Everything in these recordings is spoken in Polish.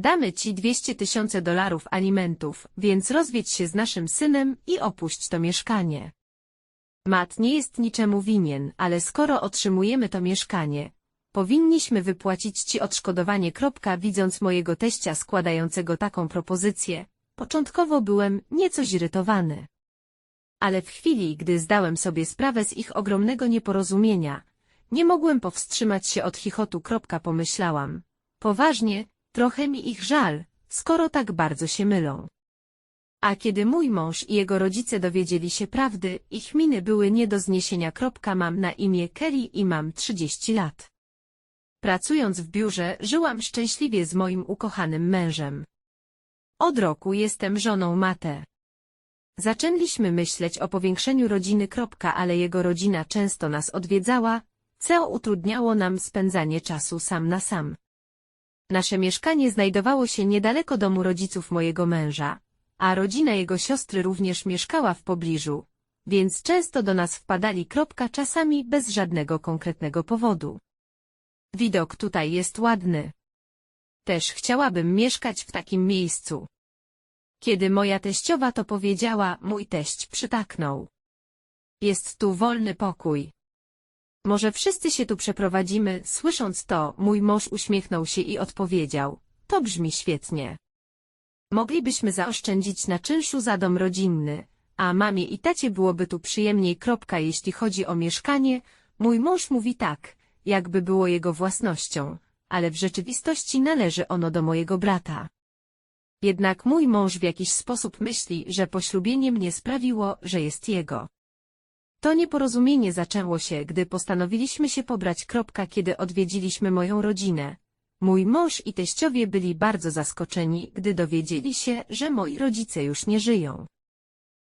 Damy ci 200 tysięcy dolarów alimentów, więc rozwiedź się z naszym synem i opuść to mieszkanie. Matt nie jest niczemu winien, ale skoro otrzymujemy to mieszkanie, powinniśmy wypłacić ci odszkodowanie. Widząc mojego teścia składającego taką propozycję, początkowo byłem nieco zirytowany. Ale w chwili, gdy zdałem sobie sprawę z ich ogromnego nieporozumienia, nie mogłem powstrzymać się od chichotu. Pomyślałam. Poważnie, trochę mi ich żal, skoro tak bardzo się mylą. A kiedy mój mąż i jego rodzice dowiedzieli się prawdy, ich miny były nie do zniesienia. Mam na imię Kelly i mam 30 lat. Pracując w biurze, żyłam szczęśliwie z moim ukochanym mężem. Od roku jestem żoną Mate. Zaczęliśmy myśleć o powiększeniu rodziny. Ale jego rodzina często nas odwiedzała, co utrudniało nam spędzanie czasu sam na sam. Nasze mieszkanie znajdowało się niedaleko domu rodziców mojego męża, a rodzina jego siostry również mieszkała w pobliżu, więc często do nas wpadali. Kropka, czasami bez żadnego konkretnego powodu. Widok tutaj jest ładny. Też chciałabym mieszkać w takim miejscu. Kiedy moja teściowa to powiedziała, mój teść przytaknął. Jest tu wolny pokój. Może wszyscy się tu przeprowadzimy, słysząc to, mój mąż uśmiechnął się i odpowiedział, to brzmi świetnie. Moglibyśmy zaoszczędzić na czynszu za dom rodzinny, a mamie i tacie byłoby tu przyjemniej. Kropka, jeśli chodzi o mieszkanie, mój mąż mówi tak, jakby było jego własnością, ale w rzeczywistości należy ono do mojego brata. Jednak mój mąż w jakiś sposób myśli, że poślubienie mnie sprawiło, że jest jego. To nieporozumienie zaczęło się, gdy postanowiliśmy się pobrać. Kropka, kiedy odwiedziliśmy moją rodzinę. Mój mąż i teściowie byli bardzo zaskoczeni, gdy dowiedzieli się, że moi rodzice już nie żyją.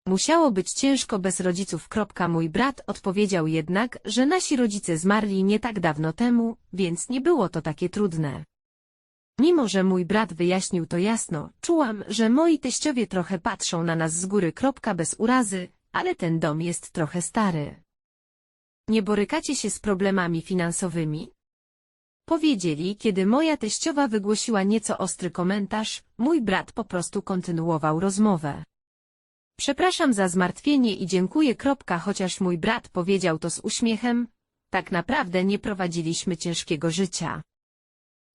Musiało być ciężko bez rodziców. Mój brat odpowiedział jednak, że nasi rodzice zmarli nie tak dawno temu, więc nie było to takie trudne. Mimo, że mój brat wyjaśnił to jasno, czułam, że moi teściowie trochę patrzą na nas z góry. Bez urazy, ale ten dom jest trochę stary. Nie borykacie się z problemami finansowymi? Powiedzieli, kiedy moja teściowa wygłosiła nieco ostry komentarz, mój brat po prostu kontynuował rozmowę. Przepraszam za zmartwienie i dziękuję. Kropka, chociaż mój brat powiedział to z uśmiechem, tak naprawdę nie prowadziliśmy ciężkiego życia.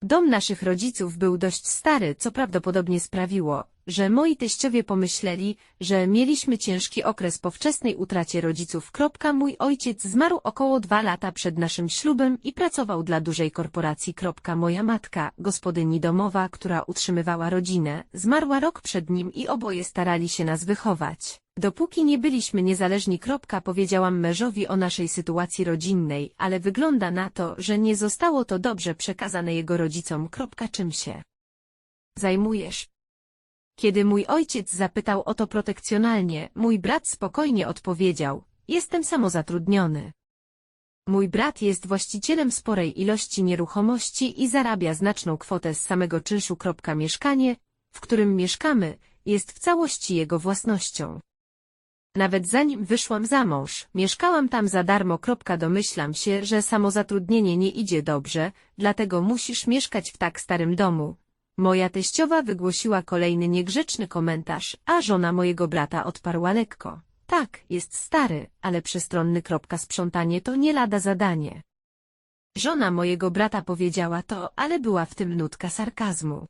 Dom naszych rodziców był dość stary, co prawdopodobnie sprawiło, że moi teściowie pomyśleli, że mieliśmy ciężki okres po wczesnej utracie rodziców. Mój ojciec zmarł około dwa lata przed naszym ślubem i pracował dla dużej korporacji. Moja matka, gospodyni domowa, która utrzymywała rodzinę, zmarła rok przed nim i oboje starali się nas wychować. Dopóki nie byliśmy niezależni. Powiedziałam mężowi o naszej sytuacji rodzinnej, ale wygląda na to, że nie zostało to dobrze przekazane jego rodzicom. Czym się zajmujesz? Kiedy mój ojciec zapytał o to protekcjonalnie, mój brat spokojnie odpowiedział, jestem samozatrudniony. Mój brat jest właścicielem sporej ilości nieruchomości i zarabia znaczną kwotę z samego czynszu. Mieszkanie, w którym mieszkamy, jest w całości jego własnością. Nawet zanim wyszłam za mąż, mieszkałam tam za darmo. Domyślam się, że samozatrudnienie nie idzie dobrze, dlatego musisz mieszkać w tak starym domu, Moja teściowa wygłosiła kolejny niegrzeczny komentarz, a żona mojego brata odparła lekko. Tak, jest stary, ale przestronny. Kropka sprzątanie to nie lada zadanie. Żona mojego brata powiedziała to, ale była w tym nutka sarkazmu.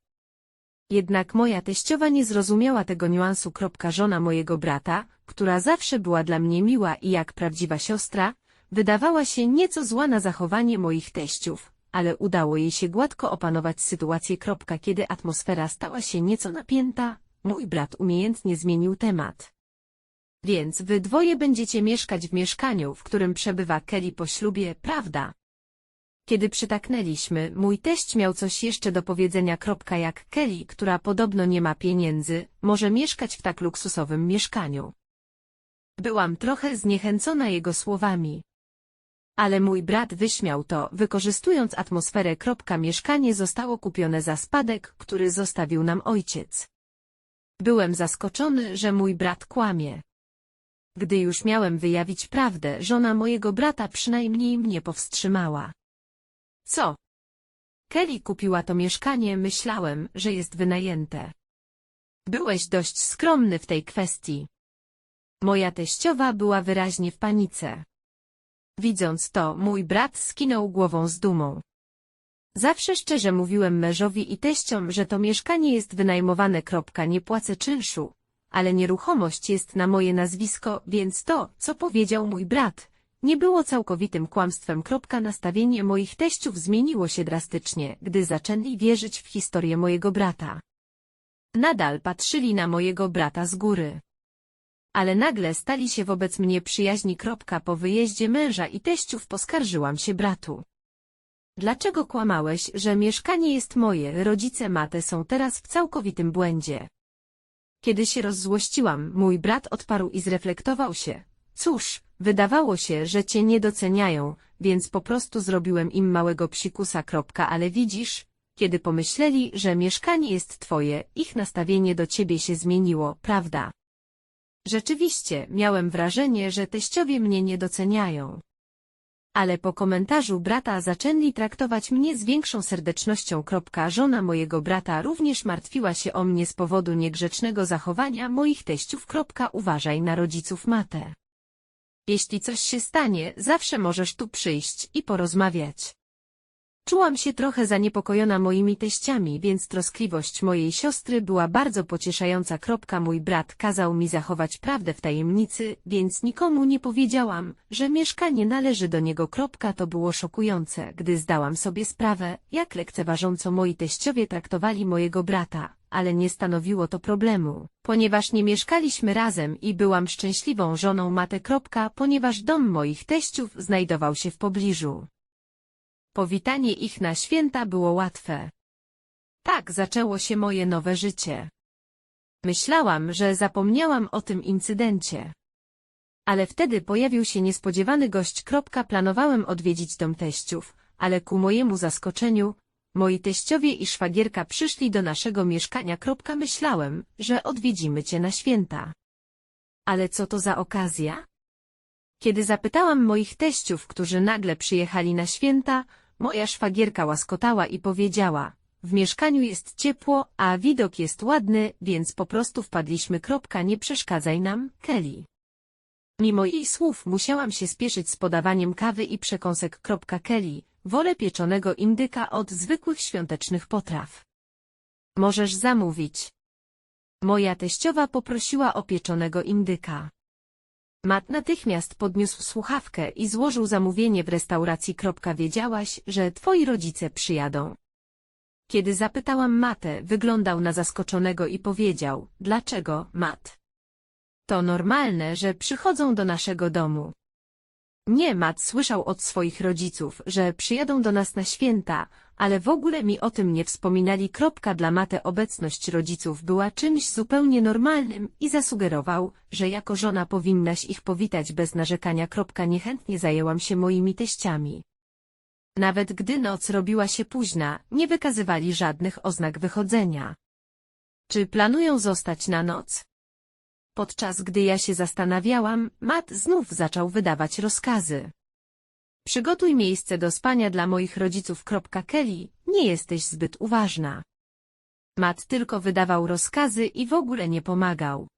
Jednak moja teściowa nie zrozumiała tego niuansu. Żona mojego brata, która zawsze była dla mnie miła i jak prawdziwa siostra, wydawała się nieco zła na zachowanie moich teściów, ale udało jej się gładko opanować sytuację. Kiedy atmosfera stała się nieco napięta, mój brat umiejętnie zmienił temat. Więc wy dwoje będziecie mieszkać w mieszkaniu, w którym przebywa Kelly po ślubie, prawda? Kiedy przytaknęliśmy, mój teść miał coś jeszcze do powiedzenia. Jak Kelly, która podobno nie ma pieniędzy, może mieszkać w tak luksusowym mieszkaniu. Byłam trochę zniechęcona jego słowami. Ale mój brat wyśmiał to, wykorzystując atmosferę. Mieszkanie zostało kupione za spadek, który zostawił nam ojciec. Byłem zaskoczony, że mój brat kłamie. Gdy już miałem wyjawić prawdę, żona mojego brata przynajmniej mnie powstrzymała. Co? Kelly kupiła to mieszkanie, myślałem, że jest wynajęte. Byłeś dość skromny w tej kwestii. Moja teściowa była wyraźnie w panice. Widząc to, mój brat skinął głową z dumą. Zawsze szczerze mówiłem mężowi i teściom, że to mieszkanie jest wynajmowane. Kropka, nie płacę czynszu, ale nieruchomość jest na moje nazwisko, więc to, co powiedział mój brat, nie było całkowitym kłamstwem. Kropka, nastawienie moich teściów zmieniło się drastycznie, gdy zaczęli wierzyć w historię mojego brata. Nadal patrzyli na mojego brata z góry. Ale nagle stali się wobec mnie przyjaźni. Po wyjeździe męża i teściów poskarżyłam się bratu. Dlaczego kłamałeś, że mieszkanie jest moje? Rodzice Mate są teraz w całkowitym błędzie. Kiedy się rozzłościłam, mój brat odparł i zreflektował się. Cóż, wydawało się, że cię nie doceniają, więc po prostu zrobiłem im małego psikusa. Ale widzisz, kiedy pomyśleli, że mieszkanie jest twoje, ich nastawienie do ciebie się zmieniło, prawda? Rzeczywiście, miałem wrażenie, że teściowie mnie nie doceniają. Ale po komentarzu brata zaczęli traktować mnie z większą serdecznością. Żona mojego brata również martwiła się o mnie z powodu niegrzecznego zachowania moich teściów. Uważaj na rodziców matę. Jeśli coś się stanie, zawsze możesz tu przyjść i porozmawiać. Czułam się trochę zaniepokojona moimi teściami, więc troskliwość mojej siostry była bardzo pocieszająca. Mój brat kazał mi zachować prawdę w tajemnicy, więc nikomu nie powiedziałam, że mieszkanie należy do niego. To było szokujące, gdy zdałam sobie sprawę, jak lekceważąco moi teściowie traktowali mojego brata, ale nie stanowiło to problemu, ponieważ nie mieszkaliśmy razem i byłam szczęśliwą żoną. Kropka, ponieważ dom moich teściów znajdował się w pobliżu. Powitanie ich na święta było łatwe. Tak zaczęło się moje nowe życie. Myślałam, że zapomniałam o tym incydencie. Ale wtedy pojawił się niespodziewany gość. Planowałem odwiedzić dom teściów, ale ku mojemu zaskoczeniu, moi teściowie i szwagierka przyszli do naszego mieszkania. Myślałem, że odwiedzimy cię na święta. Ale co to za okazja? Kiedy zapytałam moich teściów, którzy nagle przyjechali na święta, moja szwagierka łaskotała i powiedziała, w mieszkaniu jest ciepło, a widok jest ładny, więc po prostu wpadliśmy. Kropka, nie przeszkadzaj nam, Kelly. Mimo jej słów musiałam się spieszyć z podawaniem kawy i przekąsek. Kropka, Kelly, wolę pieczonego indyka od zwykłych świątecznych potraw. Możesz zamówić. Moja teściowa poprosiła o pieczonego indyka. Matt natychmiast podniósł słuchawkę i złożył zamówienie w restauracji. Wiedziałaś, że twoi rodzice przyjadą. Kiedy zapytałam Matę, wyglądał na zaskoczonego i powiedział, dlaczego, Matt? To normalne, że przychodzą do naszego domu. Nie, Matt słyszał od swoich rodziców, że przyjadą do nas na święta, ale w ogóle mi o tym nie wspominali. Kropka dla Matę obecność rodziców była czymś zupełnie normalnym i zasugerował, że jako żona powinnaś ich powitać bez narzekania. Kropka niechętnie zajęłam się moimi teściami. Nawet gdy noc robiła się późna, nie wykazywali żadnych oznak wychodzenia. Czy planują zostać na noc? Podczas gdy ja się zastanawiałam, Matt znów zaczął wydawać rozkazy. Przygotuj miejsce do spania dla moich rodziców. Kelly, nie jesteś zbyt uważna. Matt tylko wydawał rozkazy i w ogóle nie pomagał.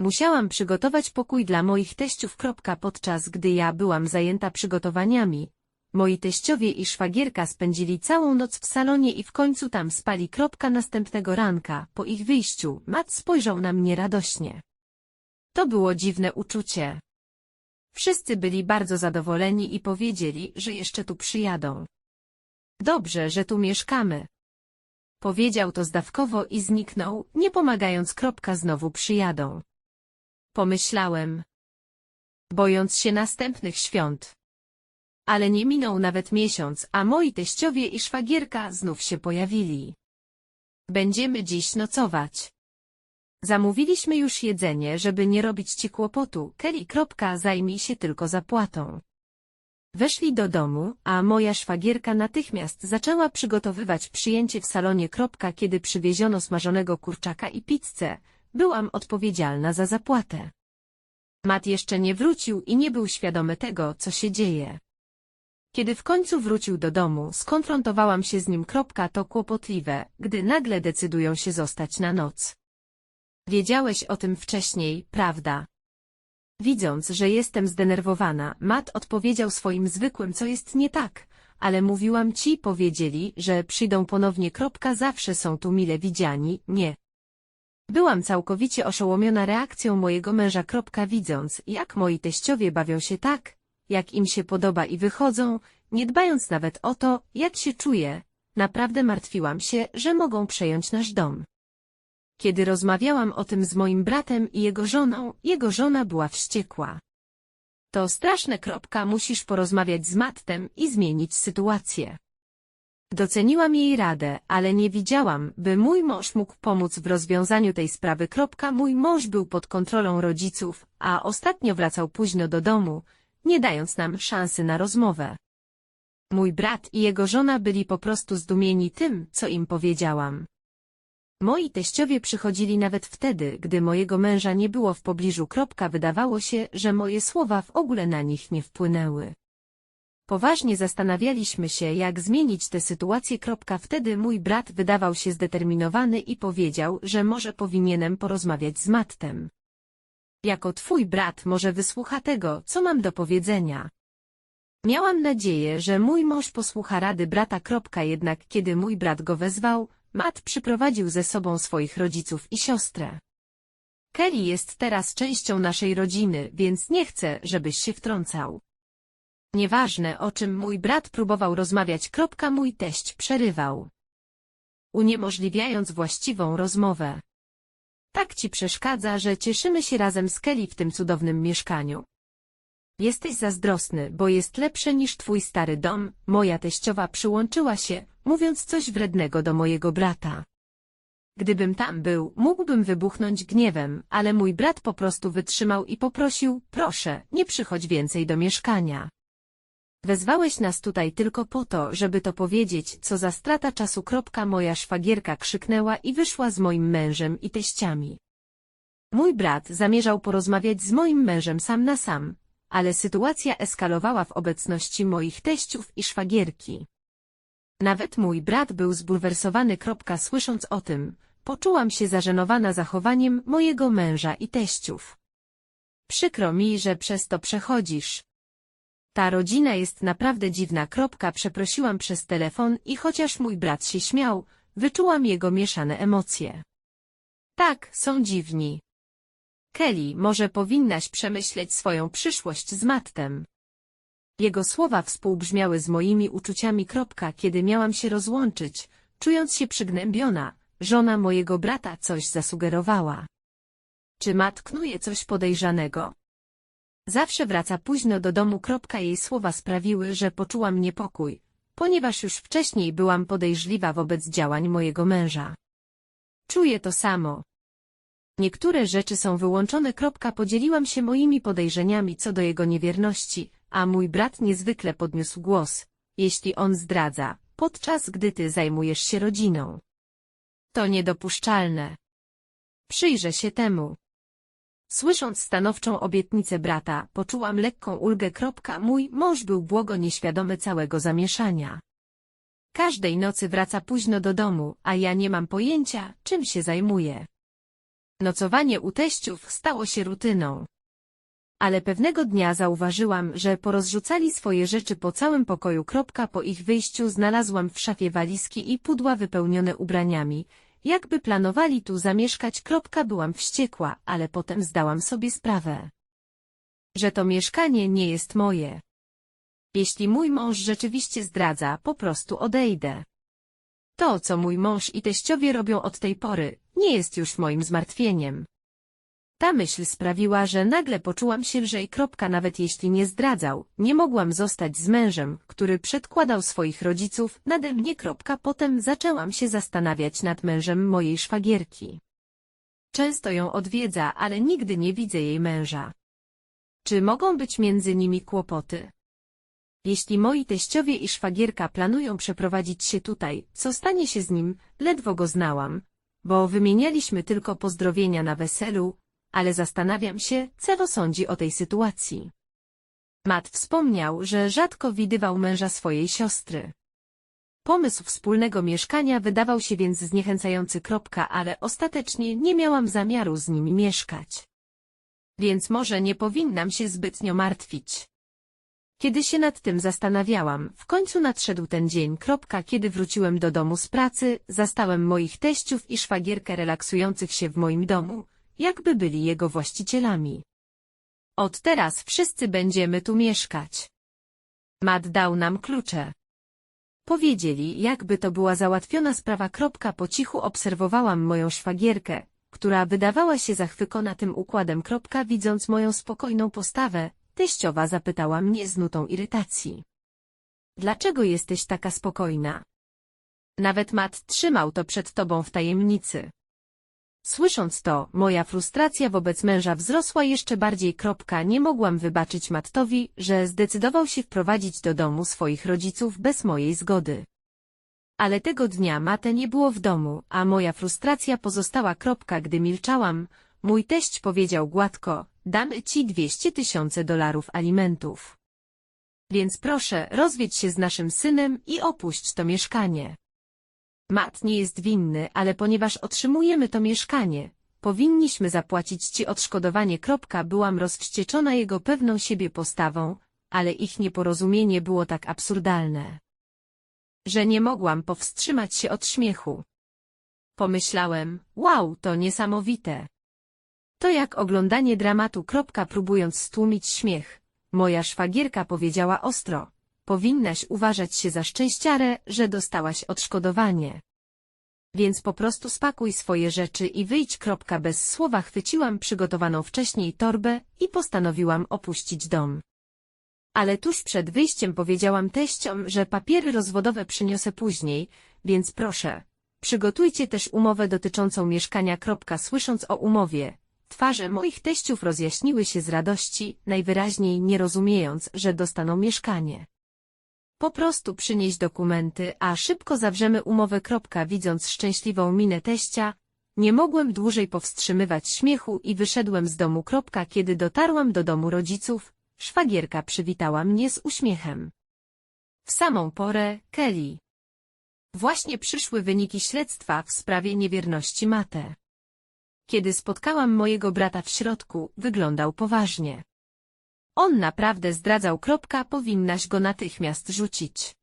Musiałam przygotować pokój dla moich teściów. Podczas gdy ja byłam zajęta przygotowaniami, moi teściowie i szwagierka spędzili całą noc w salonie i w końcu tam spali. Następnego ranka, po ich wyjściu, Matt spojrzał na mnie radośnie. To było dziwne uczucie. Wszyscy byli bardzo zadowoleni i powiedzieli, że jeszcze tu przyjadą. Dobrze, że tu mieszkamy. Powiedział to zdawkowo i zniknął, nie pomagając. Kropka znowu przyjadą. Pomyślałem, bojąc się następnych świąt. Ale nie minął nawet miesiąc, a moi teściowie i szwagierka znów się pojawili. Będziemy dziś nocować. Zamówiliśmy już jedzenie, żeby nie robić ci kłopotu. Kelly. Zajmij się tylko zapłatą. Weszli do domu, a moja szwagierka natychmiast zaczęła przygotowywać przyjęcie w salonie. Kiedy przywieziono smażonego kurczaka i pizzę, byłam odpowiedzialna za zapłatę. Matt jeszcze nie wrócił i nie był świadomy tego, co się dzieje. Kiedy w końcu wrócił do domu, skonfrontowałam się z nim. To kłopotliwe, gdy nagle decydują się zostać na noc. Wiedziałeś o tym wcześniej, prawda? Widząc, że jestem zdenerwowana, Matt odpowiedział swoim zwykłym, co jest nie tak, ale mówiłam ci, powiedzieli, że przyjdą ponownie. Kropka, zawsze są tu mile widziani, nie. Byłam całkowicie oszołomiona reakcją mojego męża. Kropka, widząc, jak moi teściowie bawią się tak, jak im się podoba i wychodzą, nie dbając nawet o to, jak się czuję, naprawdę martwiłam się, że mogą przejąć nasz dom. Kiedy rozmawiałam o tym z moim bratem i jego żoną, jego żona była wściekła. To straszne kropka, musisz porozmawiać z Mattem i zmienić sytuację. Doceniłam jej radę, ale nie widziałam, by mój mąż mógł pomóc w rozwiązaniu tej sprawy. Kropka, mój mąż był pod kontrolą rodziców, a ostatnio wracał późno do domu, nie dając nam szansy na rozmowę. Mój brat i jego żona byli po prostu zdumieni tym, co im powiedziałam. Moi teściowie przychodzili nawet wtedy, gdy mojego męża nie było w pobliżu. Wydawało się, że moje słowa w ogóle na nich nie wpłynęły. Poważnie zastanawialiśmy się, jak zmienić tę sytuację. Wtedy mój brat wydawał się zdeterminowany i powiedział, że może powinienem porozmawiać z Mattem. Jako twój brat może wysłucha tego, co mam do powiedzenia. Miałam nadzieję, że mój mąż posłucha rady brata. Jednak kiedy mój brat go wezwał, Matt przyprowadził ze sobą swoich rodziców i siostrę. Kelly jest teraz częścią naszej rodziny, więc nie chcę, żebyś się wtrącał. Nieważne, o czym mój brat próbował rozmawiać. Mój teść przerywał. Uniemożliwiając właściwą rozmowę. Tak ci przeszkadza, że cieszymy się razem z Kelly w tym cudownym mieszkaniu. Jesteś zazdrosny, bo jest lepsze niż twój stary dom. Moja teściowa przyłączyła się, mówiąc coś wrednego do mojego brata. Gdybym tam był, mógłbym wybuchnąć gniewem, ale mój brat po prostu wytrzymał i poprosił, proszę, nie przychodź więcej do mieszkania. Wezwałeś nas tutaj tylko po to, żeby to powiedzieć, co za strata czasu. Moja szwagierka krzyknęła i wyszła z moim mężem i teściami. Mój brat zamierzał porozmawiać z moim mężem sam na sam, ale sytuacja eskalowała w obecności moich teściów i szwagierki. Nawet mój brat był zbulwersowany. Słysząc o tym, poczułam się zażenowana zachowaniem mojego męża i teściów. Przykro mi, że przez to przechodzisz. Ta rodzina jest naprawdę dziwna. Przeprosiłam przez telefon i chociaż mój brat się śmiał, wyczułam jego mieszane emocje. Tak, są dziwni. Kelly, może powinnaś przemyśleć swoją przyszłość z Mattem. Jego słowa współbrzmiały z moimi uczuciami. Kiedy miałam się rozłączyć, czując się przygnębiona, żona mojego brata coś zasugerowała. Czy Matt knuje coś podejrzanego? Zawsze wraca późno do domu. Jej słowa sprawiły, że poczułam niepokój, ponieważ już wcześniej byłam podejrzliwa wobec działań mojego męża. Czuję to samo. Niektóre rzeczy są wyłączone. Podzieliłam się moimi podejrzeniami co do jego niewierności, a mój brat niezwykle podniósł głos, jeśli on zdradza, podczas gdy ty zajmujesz się rodziną. To niedopuszczalne. Przyjrzę się temu. Słysząc stanowczą obietnicę brata, poczułam lekką ulgę. Mój mąż był błogo nieświadomy całego zamieszania. Każdej nocy wraca późno do domu, a ja nie mam pojęcia, czym się zajmuje. Nocowanie u teściów stało się rutyną. Ale pewnego dnia zauważyłam, że porozrzucali swoje rzeczy po całym pokoju. Po ich wyjściu znalazłam w szafie walizki i pudła wypełnione ubraniami, jakby planowali tu zamieszkać. Byłam wściekła, ale potem zdałam sobie sprawę, że to mieszkanie nie jest moje. Jeśli mój mąż rzeczywiście zdradza, po prostu odejdę. To, co mój mąż i teściowie robią od tej pory, nie jest już moim zmartwieniem. Ta myśl sprawiła, że nagle poczułam się lżej. Kropka, nawet jeśli nie zdradzał, nie mogłam zostać z mężem, który przedkładał swoich rodziców nade mnie. Potem zaczęłam się zastanawiać nad mężem mojej szwagierki. Często ją odwiedza, ale nigdy nie widzę jej męża. Czy mogą być między nimi kłopoty? Jeśli moi teściowie i szwagierka planują przeprowadzić się tutaj, co stanie się z nim, ledwo go znałam, bo wymienialiśmy tylko pozdrowienia na weselu, ale zastanawiam się, co sądzi o tej sytuacji. Matt wspomniał, że rzadko widywał męża swojej siostry. Pomysł wspólnego mieszkania wydawał się więc zniechęcający. Kropka, ale ostatecznie nie miałam zamiaru z nim mieszkać. Więc może nie powinnam się zbytnio martwić. Kiedy się nad tym zastanawiałam, w końcu nadszedł ten dzień. Kropka, kiedy wróciłem do domu z pracy, zastałem moich teściów i szwagierkę relaksujących się w moim domu, jakby byli jego właścicielami. Od teraz wszyscy będziemy tu mieszkać. Matt dał nam klucze. Powiedzieli, jakby to była załatwiona sprawa. Kropka, po cichu obserwowałam moją szwagierkę, która wydawała się zachwycona tym układem. Kropka, widząc moją spokojną postawę, teściowa zapytała mnie z nutą irytacji. Dlaczego jesteś taka spokojna? Nawet Matt trzymał to przed tobą w tajemnicy. Słysząc to, moja frustracja wobec męża wzrosła jeszcze bardziej. Kropka, nie mogłam wybaczyć Mattowi, że zdecydował się wprowadzić do domu swoich rodziców bez mojej zgody. Ale tego dnia Mate nie było w domu, a moja frustracja pozostała. Kropka, gdy milczałam, mój teść powiedział gładko, damy ci 200 tysięcy dolarów alimentów. Więc proszę, rozwiedź się z naszym synem i opuść to mieszkanie. Matt nie jest winny, ale ponieważ otrzymujemy to mieszkanie, powinniśmy zapłacić ci odszkodowanie. Byłam rozwścieczona jego pewną siebie postawą, ale ich nieporozumienie było tak absurdalne, że nie mogłam powstrzymać się od śmiechu. Pomyślałem, wow, to niesamowite. To jak oglądanie dramatu. Próbując stłumić śmiech. Moja szwagierka powiedziała ostro. Powinnaś uważać się za szczęściarę, że dostałaś odszkodowanie. Więc po prostu spakuj swoje rzeczy i wyjdź. Kropka, bez słowa chwyciłam przygotowaną wcześniej torbę i postanowiłam opuścić dom. Ale tuż przed wyjściem powiedziałam teściom, że papiery rozwodowe przyniosę później, więc proszę, przygotujcie też umowę dotyczącą mieszkania. Kropka, słysząc o umowie, Twarze moich teściów rozjaśniły się z radości, najwyraźniej nie rozumiejąc, że dostaną mieszkanie. Po prostu przynieś dokumenty, a szybko zawrzemy umowę. Widząc szczęśliwą minę teścia, nie mogłem dłużej powstrzymywać śmiechu i wyszedłem z domu. Kiedy dotarłam do domu rodziców, szwagierka przywitała mnie z uśmiechem. W samą porę, Kelly. Właśnie przyszły wyniki śledztwa w sprawie niewierności Mate. Kiedy spotkałam mojego brata w środku, wyglądał poważnie. On naprawdę zdradzał. Kropka, powinnaś go natychmiast rzucić.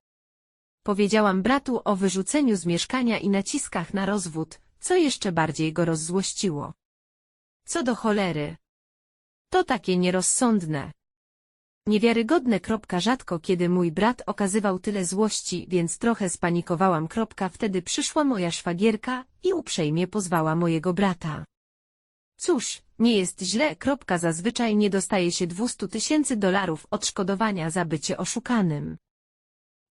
Powiedziałam bratu o wyrzuceniu z mieszkania i naciskach na rozwód, co jeszcze bardziej go rozzłościło. Co do cholery. To takie nierozsądne. Niewiarygodne. Rzadko kiedy mój brat okazywał tyle złości, więc trochę spanikowałam. Wtedy przyszła moja szwagierka i uprzejmie pozwała mojego brata. Cóż, nie jest źle. Kropka zazwyczaj nie dostaje się 200 tysięcy dolarów odszkodowania za bycie oszukanym.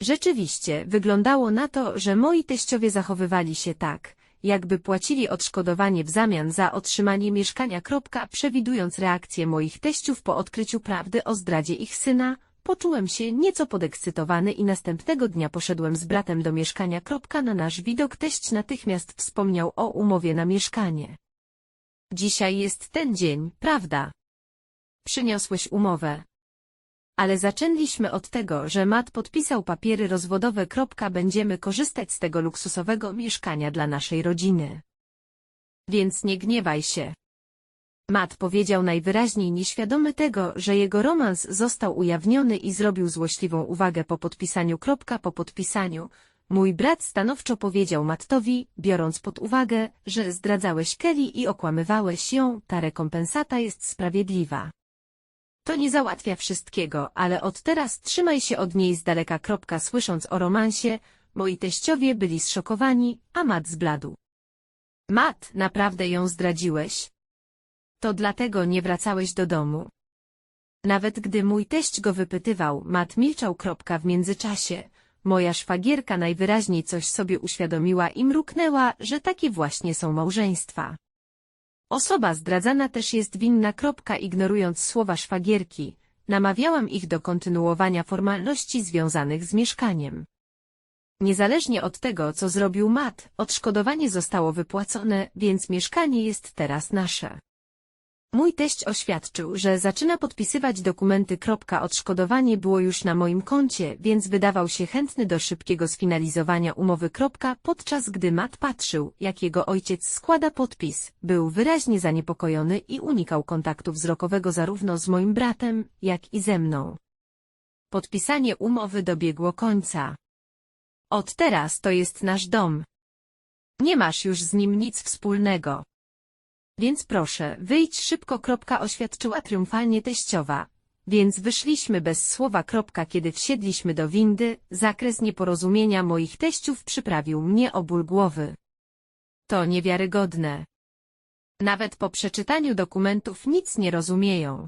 Rzeczywiście, wyglądało na to, że moi teściowie zachowywali się tak, jakby płacili odszkodowanie w zamian za otrzymanie mieszkania. Kropka, przewidując reakcję moich teściów po odkryciu prawdy o zdradzie ich syna, poczułem się nieco podekscytowany i następnego dnia poszedłem z bratem do mieszkania. Kropka, na nasz widok teść natychmiast wspomniał o umowie na mieszkanie. Dzisiaj jest ten dzień, prawda? Przyniosłeś umowę. Ale zaczęliśmy od tego, że Matt podpisał papiery rozwodowe. Będziemy korzystać z tego luksusowego mieszkania dla naszej rodziny. Więc nie gniewaj się. Matt powiedział najwyraźniej nieświadomy tego, że jego romans został ujawniony i zrobił złośliwą uwagę po podpisaniu. Po podpisaniu, Mój brat stanowczo powiedział Mattowi, biorąc pod uwagę, że zdradzałeś Kelly i okłamywałeś ją, ta rekompensata jest sprawiedliwa. To nie załatwia wszystkiego, ale od teraz trzymaj się od niej z daleka. Kropka, słysząc o romansie, moi teściowie byli zszokowani, a Matt zbladł. Matt, naprawdę ją zdradziłeś? To dlatego nie wracałeś do domu. Nawet gdy mój teść go wypytywał, Matt milczał. Kropka, w międzyczasie, Moja szwagierka najwyraźniej coś sobie uświadomiła i mruknęła, że takie właśnie są małżeństwa. Osoba zdradzana też jest winna. Kropka, ignorując słowa szwagierki, namawiałam ich do kontynuowania formalności związanych z mieszkaniem. Niezależnie od tego, co zrobił Matt, odszkodowanie zostało wypłacone, więc mieszkanie jest teraz nasze. Mój teść oświadczył, że zaczyna podpisywać dokumenty. Odszkodowanie było już na moim koncie, więc wydawał się chętny do szybkiego sfinalizowania umowy. Podczas gdy Matt patrzył, jak jego ojciec składa podpis, był wyraźnie zaniepokojony i unikał kontaktu wzrokowego zarówno z moim bratem, jak i ze mną. Podpisanie umowy dobiegło końca. Od teraz to jest nasz dom. Nie masz już z nim nic wspólnego. Więc proszę, wyjdź szybko. Oświadczyła triumfalnie teściowa. Więc wyszliśmy bez słowa. Kiedy wsiedliśmy do windy, zakres nieporozumienia moich teściów przyprawił mnie o ból głowy. To niewiarygodne. Nawet po przeczytaniu dokumentów nic nie rozumieją.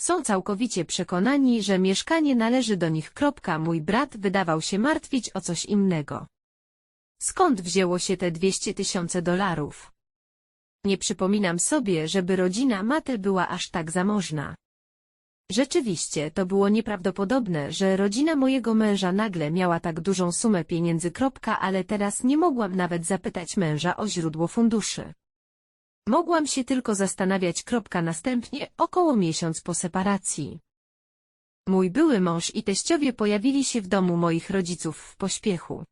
Są całkowicie przekonani, że mieszkanie należy do nich. Mój brat wydawał się martwić o coś innego. Skąd wzięło się te 200 tysięcy dolarów? Nie przypominam sobie, żeby rodzina Mate była aż tak zamożna. Rzeczywiście, to było nieprawdopodobne, że rodzina mojego męża nagle miała tak dużą sumę pieniędzy. Ale teraz nie mogłam nawet zapytać męża o źródło funduszy. Mogłam się tylko zastanawiać. Następnie, około miesiąc po separacji. Mój były mąż i teściowie pojawili się w domu moich rodziców w pośpiechu.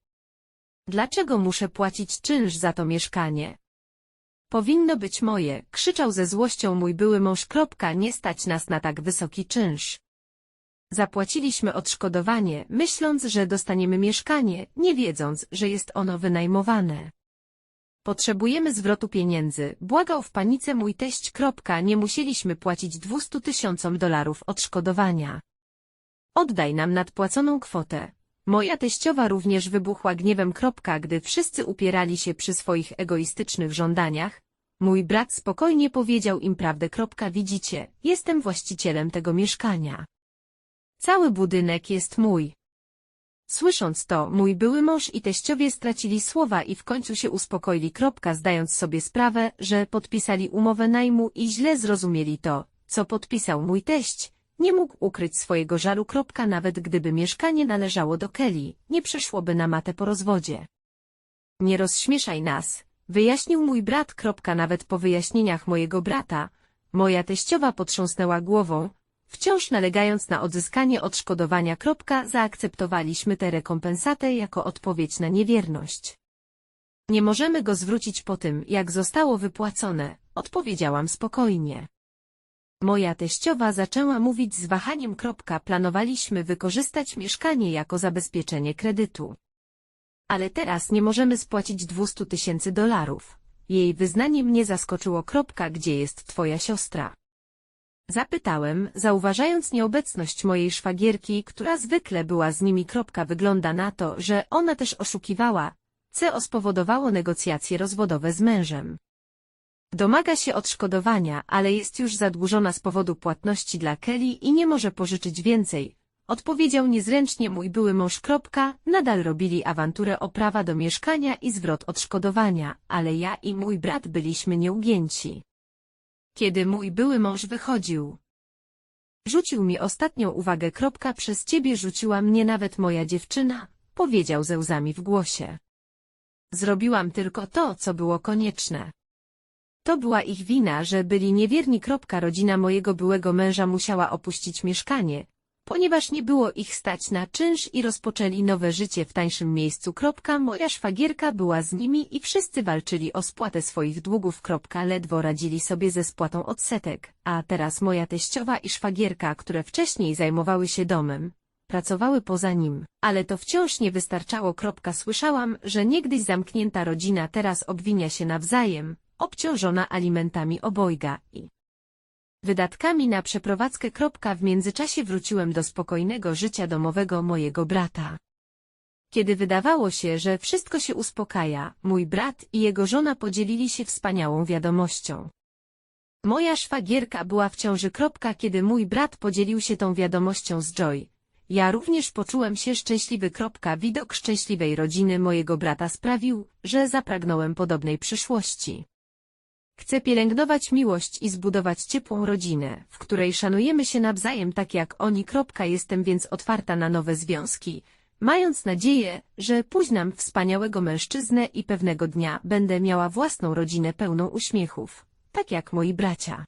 Dlaczego muszę płacić czynsz za to mieszkanie? Powinno być moje, krzyczał ze złością mój były mąż. Nie stać nas na tak wysoki czynsz. Zapłaciliśmy odszkodowanie, myśląc, że dostaniemy mieszkanie, nie wiedząc, że jest ono wynajmowane. Potrzebujemy zwrotu pieniędzy, błagał w panice mój teść. Nie musieliśmy płacić 200 tysiącom dolarów odszkodowania. Oddaj nam nadpłaconą kwotę. Moja teściowa również wybuchła gniewem. Kropka, gdy wszyscy upierali się przy swoich egoistycznych żądaniach. Mój brat spokojnie powiedział im prawdę. Kropka, widzicie, jestem właścicielem tego mieszkania. Cały budynek jest mój. Słysząc to, mój były mąż i teściowie stracili słowa i w końcu się uspokoili. Kropka, zdając sobie sprawę, że podpisali umowę najmu i źle zrozumieli to, co podpisał mój teść. Nie mógł ukryć swojego żalu. Nawet gdyby mieszkanie należało do Kelly, nie przeszłoby na matę po rozwodzie. Nie rozśmieszaj nas, wyjaśnił mój brat. Nawet po wyjaśnieniach mojego brata, moja teściowa potrząsnęła głową, Wciąż nalegając na odzyskanie odszkodowania. Zaakceptowaliśmy tę rekompensatę jako odpowiedź na niewierność. Nie możemy go zwrócić po tym, jak zostało wypłacone, odpowiedziałam spokojnie. Moja teściowa zaczęła mówić z wahaniem. Planowaliśmy wykorzystać mieszkanie jako zabezpieczenie kredytu. Ale teraz nie możemy spłacić 200 tysięcy dolarów. Jej wyznanie mnie zaskoczyło. Gdzie jest twoja siostra? Zapytałem, zauważając nieobecność mojej szwagierki, która zwykle była z nimi. Wygląda na to, że ona też oszukiwała, co spowodowało negocjacje rozwodowe z mężem. Domaga się odszkodowania, ale jest już zadłużona z powodu płatności dla Kelly i nie może pożyczyć więcej. Odpowiedział niezręcznie mój były mąż. Kropka, nadal robili awanturę o prawa do mieszkania i zwrot odszkodowania, ale ja i mój brat byliśmy nieugięci kiedy mój były mąż wychodził. Rzucił mi ostatnią uwagę. Kropka przez ciebie rzuciła mnie nawet moja dziewczyna, powiedział ze łzami w głosie. Zrobiłam tylko to, co było konieczne. To była ich wina, że byli niewierni. Rodzina mojego byłego męża musiała opuścić mieszkanie, ponieważ nie było ich stać na czynsz i rozpoczęli nowe życie w tańszym miejscu. Moja szwagierka była z nimi i wszyscy walczyli o spłatę swoich długów. Ledwo radzili sobie ze spłatą odsetek, a teraz moja teściowa i szwagierka, które wcześniej zajmowały się domem, pracowały poza nim, ale to wciąż nie wystarczało. Słyszałam, że niegdyś zamknięta rodzina teraz obwinia się nawzajem, obciążona alimentami obojga i wydatkami na przeprowadzkę. W międzyczasie wróciłem do spokojnego życia domowego mojego brata. Kiedy wydawało się, że wszystko się uspokaja, mój brat i jego żona podzielili się wspaniałą wiadomością. Moja szwagierka była w ciąży. Kiedy mój brat podzielił się tą wiadomością z Joy. Ja również poczułem się szczęśliwy. Widok szczęśliwej rodziny mojego brata sprawił, że zapragnąłem podobnej przyszłości. Chcę pielęgnować miłość i zbudować ciepłą rodzinę, w której szanujemy się nawzajem tak jak oni. Jestem więc otwarta na nowe związki, mając nadzieję, że późnam wspaniałego mężczyznę i pewnego dnia będę miała własną rodzinę pełną uśmiechów, tak jak moi bracia.